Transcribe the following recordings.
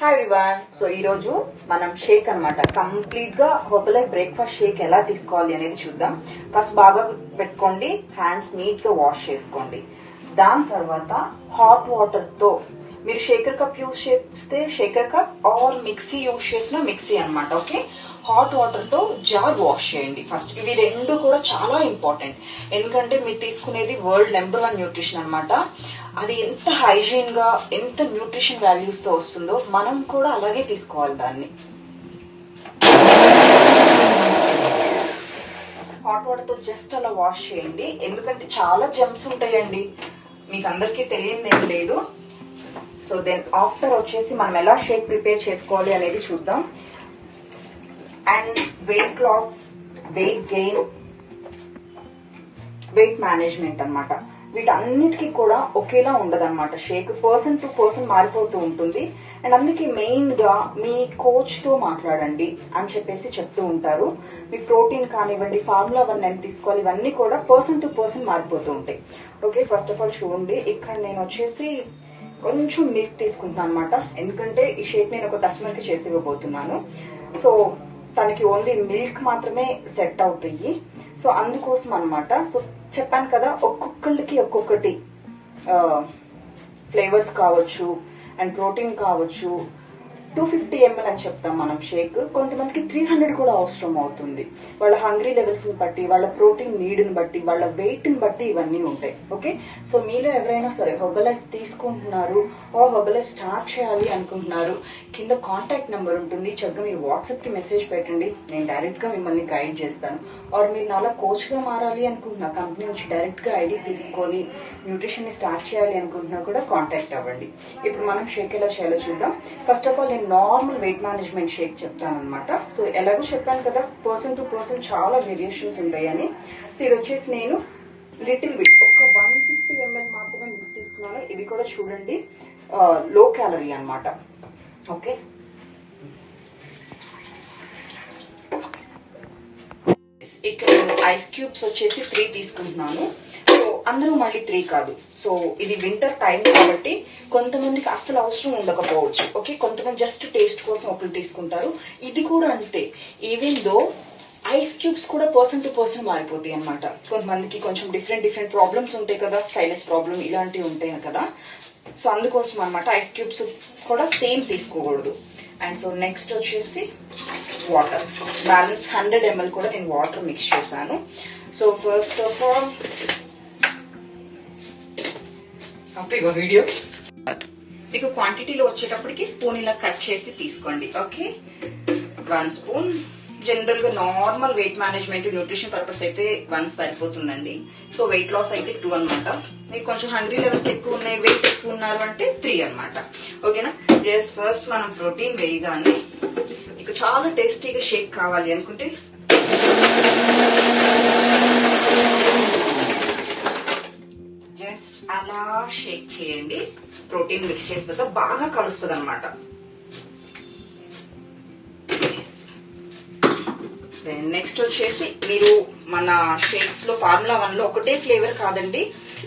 Hi everyone so ఈ రోజు మనం షేక్ అన్నమాట. కంప్లీట్గా హోటల్ బ్రేక్ఫాస్ట్ షేక్ ఎలా తీసుకోవాలి అనేది చూద్దాం. ఫస్ట్ బాగా పెట్టుకోండి. హ్యాండ్స్ నీట్గా వాష్ చేసుకోండి. దాని తర్వాత హాట్ వాటర్తో మీరు షేకర్ కప్ యూస్ చేస్తే shaker cup or mixie use చేసిన మిక్సీ అన్నమాట ఓకే హాట్ వాటర్తో జార్ వాష్ చేయండి. ఫస్ట్ ఇవి రెండు కూడా చాలా ఇంపార్టెంట్ ఎందుకంటే మీరు తీసుకునేది వరల్డ్ నెంబర్ వన్ న్యూట్రిషన్ అనమాట అది ఎంత హైజీన్గా ఎంత న్యూట్రిషన్ వాల్యూస్తో వస్తుందో మనం కూడా అలాగే తీసుకోవాలి దాన్ని. హాట్ వాటర్తో జస్ట్ అలా వాష్ చేయండి. ఎందుకంటే చాలా జెమ్స్ ఉంటాయండి. మీకు అందరికీ తెలియదు ఏం లేదు. సో దెన్ ఆఫ్టర్ వచ్చేసి మనం ఎలా షేక్ ప్రిపేర్ చేసుకోవాలి అనేది చూద్దాం. And weight loss weight gain weight management అన్నమాట. వీటన్నిటికీ కూడా ఒకేలా ఉండదన్నమాట. షేక్ పర్సన్ టు పర్సన్ మారిపోతూ ఉంటుంది. అండ్ అందుకే మెయిన్గా మీ కోచ్తో మాట్లాడండి అని చెప్పేసి చెప్తూ ఉంటారు. మీ ప్రోటీన్ కానివ్వండి ఫార్ములా వన్ ఎంత తీసుకోవాలి ఇవన్నీ కూడా పర్సన్ టు పర్సన్ మారిపోతూ ఉంటాయి. ఓకే ఫస్ట్ ఆఫ్ ఆల్ చూడండి. ఇక్కడ నేను వచ్చేసి కొంచెం మిల్క్ తీసుకుంటున్నాను అనమాట ఎందుకంటే ఈ షేక్ నేను ఒక కస్టమర్కి చేసి ఇవ్వబోతున్నాను. సో తనకి ఓన్లీ మిల్క్ మాత్రమే సెట్ అవుతాయి. సో అందుకోసం అన్నమాట. సో చెప్పాను కదా ఒక్కొక్కళ్ళకి ఒక్కొక్కటి ఫ్లేవర్స్ కావచ్చు అండ్ ప్రోటీన్ కావచ్చు టూ ఫిఫ్టీ ఎంఎల్ అని చెప్తాం మనం షేక్. కొంతమందికి త్రీ హండ్రెడ్ కూడా అవసరం అవుతుంది. వాళ్ళ హంగ్రీ లెవెల్స్ని బట్టి వాళ్ళ ప్రోటీన్ నీడ్ని బట్టి వాళ్ళ వెయిట్ని బట్టి ఇవన్నీ ఉంటాయి. ఓకే సో మీలో ఎవరైనా సరే హొబలైఫ్ తీసుకుంటున్నారు ఓ హొబలైఫ్ స్టార్ట్ చేయాలి అనుకుంటున్నారు కింద కాంటాక్ట్ నెంబర్ ఉంటుంది. చక్కగా మీరు వాట్సాప్కి మెసేజ్ పెట్టండి. నేను డైరెక్ట్గా మిమ్మల్ని గైడ్ చేస్తాను. ఆర్ మీరు నాలా కోచ్గా మారాలి అనుకుంటున్నా కంపెనీ నుంచి డైరెక్ట్గా ఐడి తీసుకొని న్యూట్రిషన్ని స్టార్ట్ చేయాలి అనుకుంటున్నా కూడా కాంటాక్ట్ అవ్వండి. ఇప్పుడు మనం షేక్ ఎలా చేయాలో చూద్దాం. ఫస్ట్ ఆఫ్ ఆల్ నేను నార్మల్ వెయిట్ మేనేజ్మెంట్ షేక్ చెప్తాను అనమాట సో ఎలాగో చెప్పాను కదా పర్సన్ టు పర్సన్ చాలా వేరియేషన్స్ ఉంటాయని. సో ఇది వచ్చేసి నేను లిటిల్ బిట్ ఒక వన్ ఫిఫ్టీ ఎంఎల్ మాత్రమే మిల్క్ తీసుకున్నాను. ఇవి కూడా చూడండి. లో క్యాలరీ అన్నమాట. ఓకే ఇక్కడ ఐస్ క్యూబ్స్ వచ్చేసి త్రీ తీసుకుంటున్నాను. అందరూ మళ్ళీ త్రీ కాదు. సో ఇది వింటర్ టైం కాబట్టి కొంతమందికి అస్సలు అవసరం ఉండకపోవచ్చు. ఓకే కొంతమంది జస్ట్ టేస్ట్ కోసం ఒకరు తీసుకుంటారు. ఇది కూడా అంతే. ఈవెన్ దో ఐస్ క్యూబ్స్ కూడా పర్సన్ టు పర్సన్ మారిపోతాయి అనమాట కొంతమందికి కొంచెం డిఫరెంట్ డిఫరెంట్ ప్రాబ్లమ్స్ ఉంటాయి కదా. సైలెస్ ప్రాబ్లం ఇలాంటివి ఉంటాయి కదా. సో అందుకోసం అనమాట ఐస్ క్యూబ్స్ కూడా సేమ్ తీసుకోకూడదు. అండ్ సో నెక్స్ట్ వచ్చేసి వాటర్ బ్యాలెన్స్ హండ్రెడ్ ఎంఎల్ కూడా నేను వాటర్ మిక్స్ చేశాను. సో ఫస్ట్ ఆఫ్ ఆల్ ఇగో వీడియో మీకు క్వాంటిటీలో వచ్చేటప్పటికి స్పూన్ ఇలా కట్ చేసి తీసుకోండి ఓకే వన్ స్పూన్ జనరల్గా normal weight management nutrition purpose అయితే వన్ సరిపోతుందండి. సో వెయిట్ లాస్ అయితే టూ అనమాట మీకు కొంచెం హంగ్రీ లెవెల్స్ ఎక్కువ ఉన్నాయి వెయిట్ ఎక్కువ ఉన్నారు అంటే త్రీ అనమాట ఓకేనా జస్ట్ ఫస్ట్ మనం ప్రోటీన్ వేయగానే మీకు చాలా టేస్టీగా షేక్ కావాలి అనుకుంటే అలా షేక్ చేయండి. ప్రోటీన్ మిక్స్ చేసిన తర్వాత బాగా కలుస్తుంది అనమాట నెక్స్ట్ వచ్చేసి మీరు మన షేక్స్లో ఫార్ములా వన్లో ఒకటే ఫ్లేవర్ కాదండి.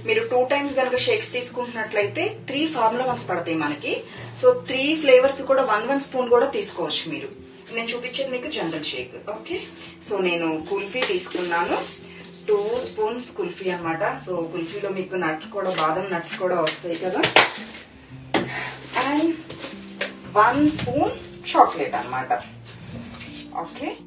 మీరు టూ టైమ్స్ కనుక షేక్స్ తీసుకుంటున్నట్లయితే త్రీ ఫార్ములా వన్స్ పడతాయి మనకి. సో త్రీ ఫ్లేవర్స్ కూడా వన్ వన్ స్పూన్ కూడా తీసుకోవచ్చు మీరు. నేను చూపించేది మీకు జనరల్ షేక్ ఓకే సో నేను కుల్ఫీ తీసుకున్నాను. టూ స్పూన్స్ కుల్ఫీ అన్నమాట. సో కుల్ఫీలో మీకు నట్స్ కూడా బాదం నట్స్ కూడా వస్తాయి కదా. అండ్ వన్ స్పూన్ చాక్లెట్ అన్నమాట. ఓకే.